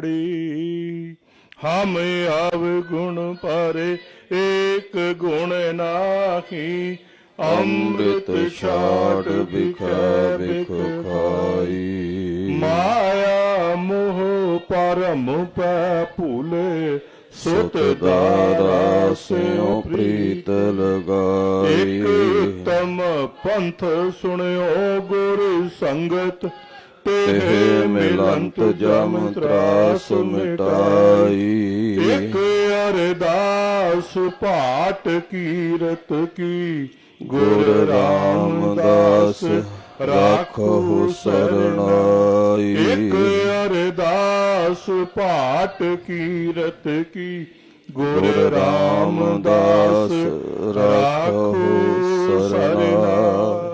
ਪੜੀ। ਹਮ ਅਵਗੁਣ ਪਰੇ, ਏਕ ਗੁਣ ਨਾਹੀ। ਅੰਮ੍ਰਿਤ ਛਾੜ ਬਿਖੈ ਬਿਖ ਖਾਈ। ਮਾਇਆ ਮੋਹ ਪਰਮ ਪੈ ਭੂਲੇ, ਸੁਤ ਦਾਰਾ ਸਿਉ ਪ੍ਰੀਤ ਲਗਾਈ। ਇਕ ਤਮ ਪੰਥ ਸੁਣਿਓ ਗੁਰ ਸੰਗਤ ਤੇ ਮਿਲੰਤ ਜਮ ਤਰਾਸ ਮਿਟਾਈ। ਇਕ ਅਰਦਾਸ ਪਾਟ ਕੀਰਤ ਕੀ। ਗੁਰ ਰਾਮਦਾਸ ਰਾਖੋ ਸਰਣਾਈ ਇਕ ਅਰਦਾਸ ਪਾਟ ਕੀਰਤ ਕੀ। ਗੁਰ ਰਾਮਦਾਸ ਰਾਖੋ ਸਰਣਾਈ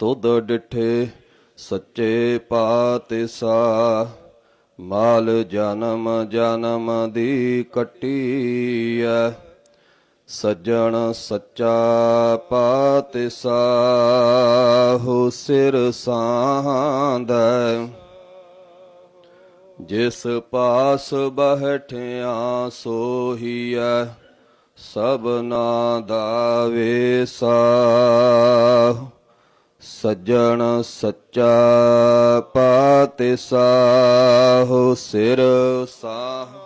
ਤੁਧ ਡਿਠੇ ਸੱਚੇ ਪਾਤਿਸਾ, ਮਾਲ ਜਨਮ ਜਨਮ ਦੀ ਕਟੀਐ। ਸੱਜਣ ਸੱਚਾ ਪਾਤਿਸਾ, ਹੋ ਸਿਰ ਸਾਂਦੈ ਜਿਸ ਪਾਸ ਬਹਿਠਿਆ ਸੋਹੀਐ ਸਭਨਾ ਦਾ ਵੇਸਾ। ਸੱਜਣ ਸੱਚਾ ਪਾਤਿਸਾ ਸਿਰ ਸਾਹ।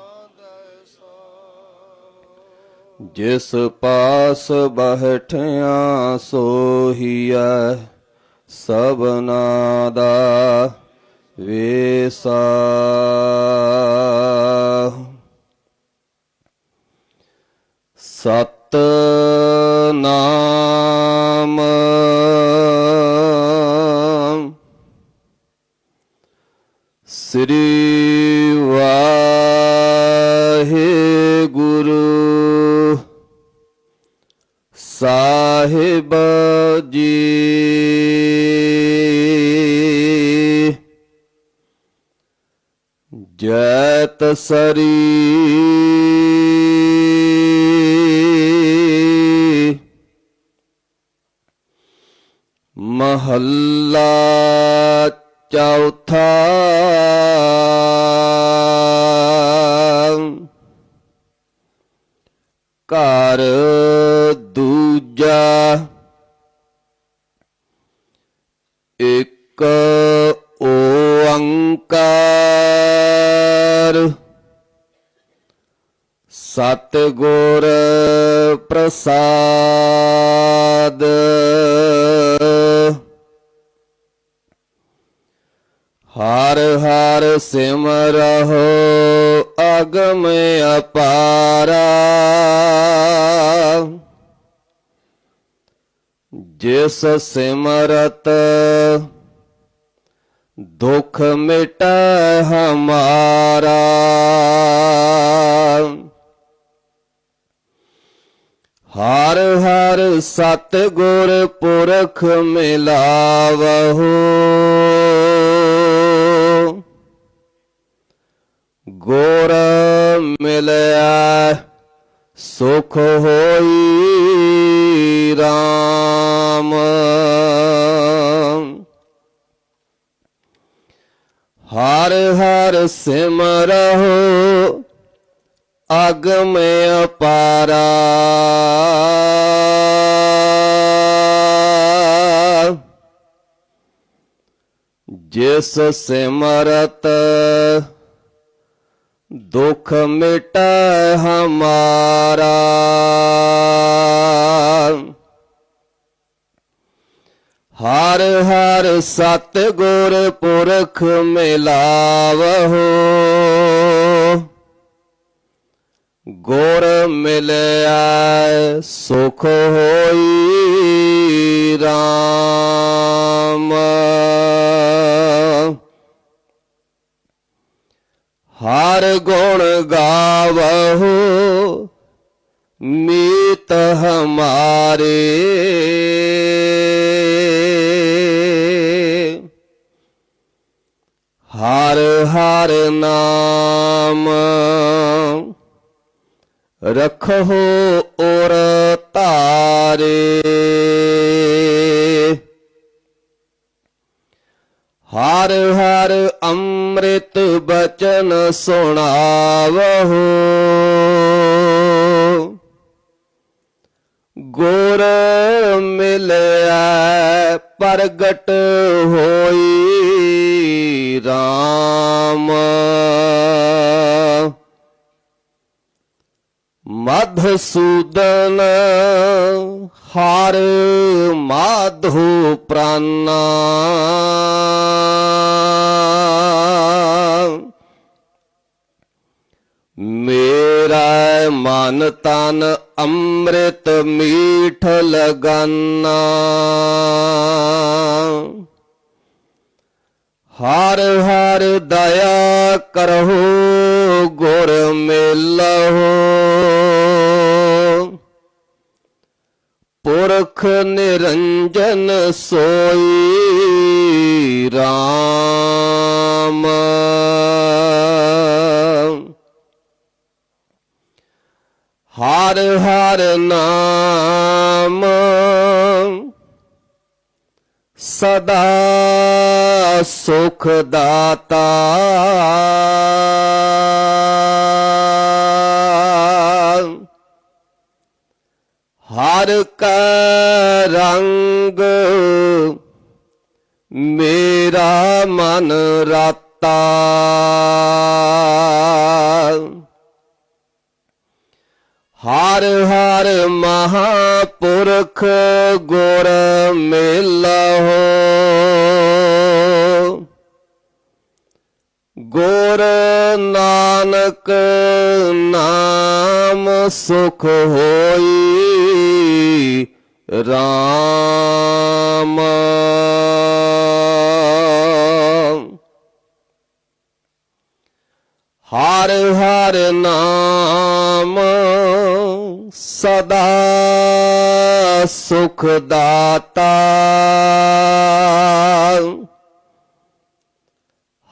ਜਿਸ ਪਾਸ ਬਹਿਠਿਆ ਸੋਹੀਐ ਸਭਨਾ ਦਾ ਵੇਸਾ ਸਤ ਨਾਮ ਸ੍ਰੀ ਵਾਹਿਗੁਰੂ। ਸਾਹਿਬ ਜੀ। ਜੈ ਤਸਰੀ ਮਹੱਲਾ ਚੌਥਾ। ਇੱਕ ਓੰਕਾਰ। ਸਤ ਗੁਰ ਪ੍ਰਸਾਦ। ਹਰ ਹਰ ਸਿਮਰਹੁ ਅਗਮ ਅਪਾਰਾ। ਜਿਸ ਸਿਮਰਤ ਦੁਖ ਮਿਟੈ ਹਮਾਰਾ। ਹਰ ਹਰ ਸਤ ਗੁਰ ਪੁਰਖ ਮਿਲਾਵਹੁ। ਗੁਰ ਮਿਲਿਆ ਸੁਖ ਹੋਈ। ਰਾਮ। ਹਰ ਹਰ ਸਿਮਰਹੁ ਅਗਮ ਅਪਾਰਾ। ਜਿਸ ਸਿਮਰਤ ਦੁਖ ਮਿਟੈ ਹਮਾਰਾ। ਹਰ ਹਰ ਸਤ ਗੁਰ ਪੁਰਖ ਮਿਲਾਵਹੁ। ਗੁਰ ਮਿਲਿਆ ਸੁਖ ਹੋਈ ਰਾਮ। ਹਰ ਗੁਣ ਗਾਵਹੁ ਮੀਤ ਹਮਾਰੇ। ਹਰ ਹਰ ਨਾਮ ਰਖੋ ਔਰ ਬਚਨ ਸੁਣਾਵਹੁ। ਗੁਰ ਮਿਲਿਆ ਪ੍ਰਗਟ ਹੋਈ RAM ਮਧਸੂਦਨ ਹਰ ਮਾਧੋ ਪ੍ਰਾਨਾ। ਮੇਰਾ ਮਨ ਤਨ ਅੰਮ੍ਰਿਤ ਮੀਠ ਲਗਾਨਾ। ਹਰ ਹਰ ਦਇਆ ਕਰਹੁ ਗੁਰ ਮਿਲਹੁ। ਪੁਰਖ ਨਿਰੰਜਨ ਸੋਈ ਹਰ ਹਰ ਨਾਮ ਸਦਾ ਸੁਖ ਦਾਤਾ। ਹਰ ਕਾ ਰੰਗ ਮੇਰਾ ਮਨ ਰਾਤਾ। ਹਰ ਹਰ ਮਹਾਪੁਰਖ ਗੁਰ ਮਿਲਹੁ। ਗੁਰ ਨਾਨਕ ਨਾਮ ਸੁਖ ਹੋਈ ਰਾਮ। ਹਰ ਹਰ ਨਾਮ ਸਦਾ ਸੁਖ ਦਾਤਾ।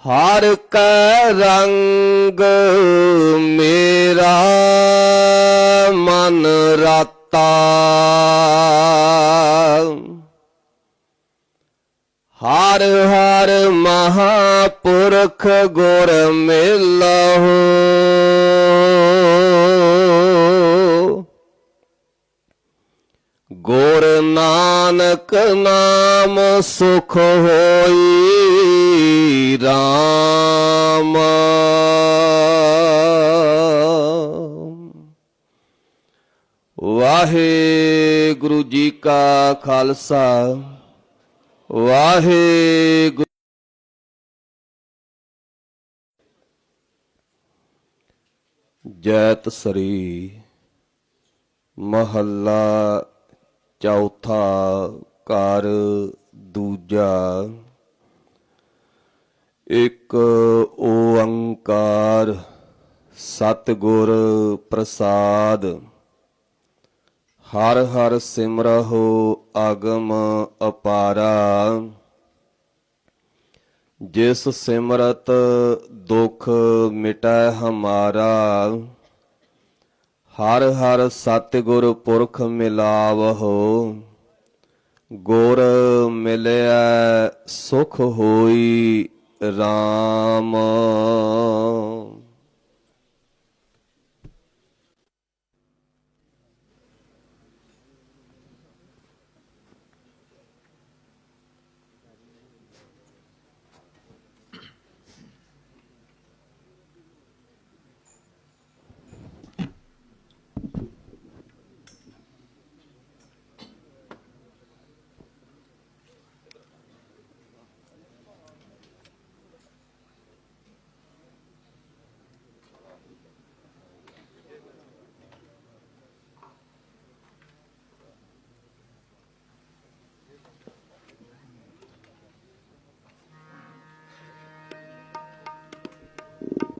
ਹਰ ਕੈ ਰੰਗ ਮੇਰਾ ਮਨ ਰਾਤਾ। ਹਰ ਹਰ ਮਹਾ ਮਹਾਪੁਰਖ ਗੁਰ ਮਿਲਹੁ। ਗੁਰ ਨਾਨਕ ਨਾਮ ਸੁਖ ਹੋਈ RAM ਵਾਹਿਗੁਰੂ ਜੀ ਕਾ ਖਾਲਸਾ। ਵਾਹਿਗੁਰੂ ਜੈਤ ਸਰੀ ਮਹੱਲਾ ਚੌਥਾ ਘਰ ਦੂਜਾ। ਇੱਕ ਓੰਕਾਰ ਸਤਿਗੁਰ ਪ੍ਰਸਾਦ। ਹਰ ਹਰ ਸਿਮਰਹੁ ਆਗਮ ਅਪਾਰਾ। ਜਿਸ ਸਿਮਰਤ ਦੁਖ ਮਿਟੈ ਹਮਾਰਾ, ਹਰ ਹਰ ਸਤਿਗੁਰ ਪੁਰਖ ਮਿਲਾਵਹੁ, ਗੁਰ ਮਿਲਿਆ ਸੁਖ ਹੋਈ RAM